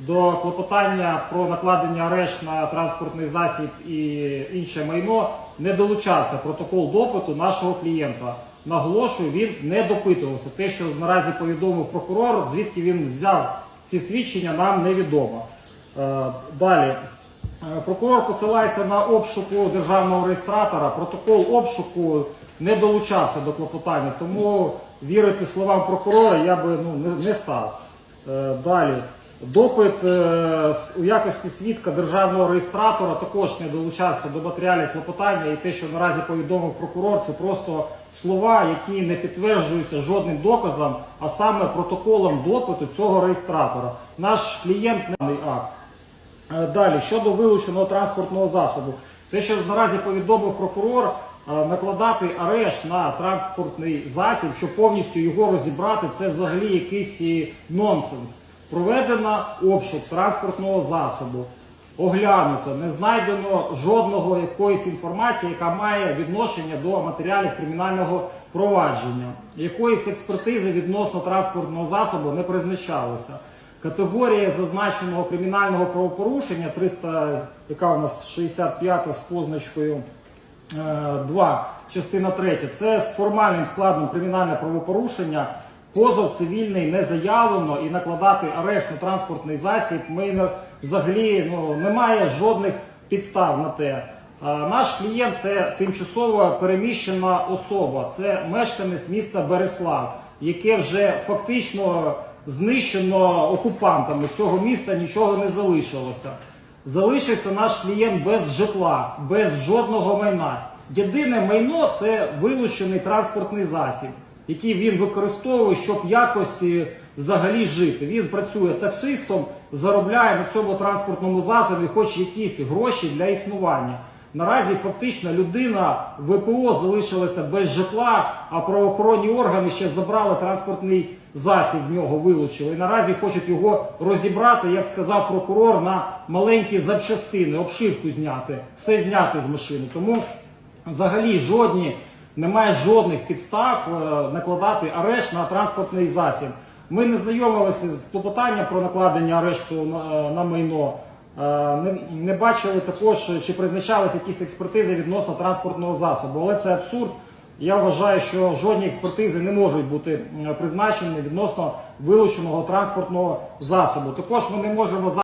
до клопотання про накладення арешт на транспортний засіб і інше майно не долучався протокол допиту нашого клієнта. Наголошую, він не допитувався. Те, що наразі повідомив прокурор, звідки він взяв ці свідчення, нам невідомо. Е, Далі. Е, Прокурор посилається на обшуку державного реєстратора. Протокол обшуку не долучався до клопотання, тому вірити словам прокурора я би ну, не, став. Е, Далі. Допит е, у якості свідка державного реєстратора також не долучався до матеріалів клопотання, і те, що наразі повідомив прокурор, це просто слова, які не підтверджуються жодним доказом, а саме протоколом допиту цього реєстратора. Наш клієнт не акт. Е, Далі, щодо вилученого транспортного засобу, те, що наразі повідомив прокурор, е, накладати арешт на транспортний засіб, щоб повністю його розібрати, це взагалі якийсь нонсенс. Проведено обшук транспортного засобу, оглянуто, не знайдено жодного якоїсь інформації, яка має відношення до матеріалів кримінального провадження. Якоїсь експертизи відносно транспортного засобу не призначалося. Категорія зазначеного кримінального правопорушення 300, яка у нас 65 з позначкою 2, частина 3, це з формальним складом кримінальне правопорушення. Позов цивільний не заявлено і накладати арешт на транспортний засіб ми взагалі ну, немає жодних підстав на те. Наш клієнт це тимчасово переміщена особа, це мешканець міста Береслав, яке вже фактично знищено окупантами. З цього міста нічого не залишилося. Залишився наш клієнт без житла, без жодного майна. Єдине майно це вилучений транспортний засіб, який він використовує, щоб якось е, взагалі жити. Він працює таксистом, заробляє на цьому транспортному засобі хоч якісь гроші для існування. Наразі фактично людина ВПО залишилася без житла, а правоохоронні органи ще забрали транспортний засіб в нього, вилучили. І наразі хочуть його розібрати, як сказав прокурор, на маленькі запчастини, обшивку зняти, все зняти з машини. Тому взагалі жодні немає жодних підстав е, накладати арешт на транспортний засіб. Ми не знайомилися з клопотанням про накладення арешту на, на майно. Е, Не, бачили також, чи призначалися якісь експертизи відносно транспортного засобу. Але це абсурд. Я вважаю, що жодні експертизи не можуть бути призначені відносно вилученого транспортного засобу. Також ми не можемо